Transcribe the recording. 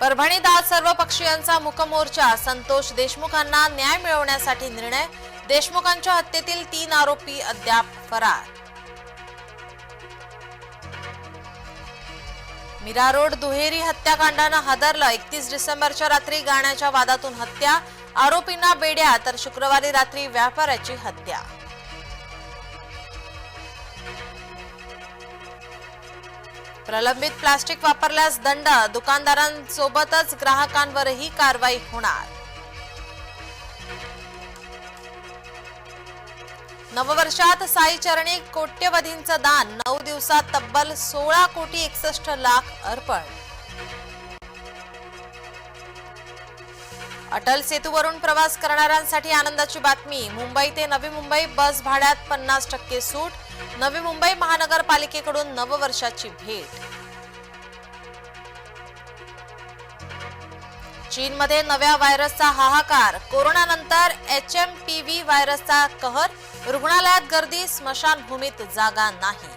परभणीत आज सर्व पक्षीयांचा मुकमोर्चा. संतोष देशमुखांना न्याय मिळवण्यासाठी निर्णय. देशमुखांच्या हत्येतील तीन आरोपी अद्याप फरार. मीरा रोड दुहेरी हत्याकांडानं हादरलं. एकतीस डिसेंबरच्या रात्री गाण्याच्या वादातून हत्या. आरोपींना बेड्या तर शुक्रवारी रात्री व्यापाऱ्याची हत्या. प्रलंबित प्लास्टिक वापरल्यास दंड दुकानदारांसोबतच ग्राहकांवरही कारवाई होणार. नववर्षात साई चरणी कोट्यवधींचं दान नऊ दिवसात तब्बल सोळा कोटी एकसष्ट लाख अर्पण. अटल सेतूवरून प्रवास करणाऱ्यांसाठी आनंदाची बातमी मुंबई ते नवी मुंबई बस भाड्यात पन्नास टक्के सूट नवी मुंबई महानगरपालिकेकडून नववर्षाची भेट. चीनमध्ये नव्या व्हायरसचा हाहाकार. कोरोनानंतर एच एम पी व्ही व्हायरसचा कहर. रुग्णालयात गर्दी स्मशानभूमीत जागा नाही.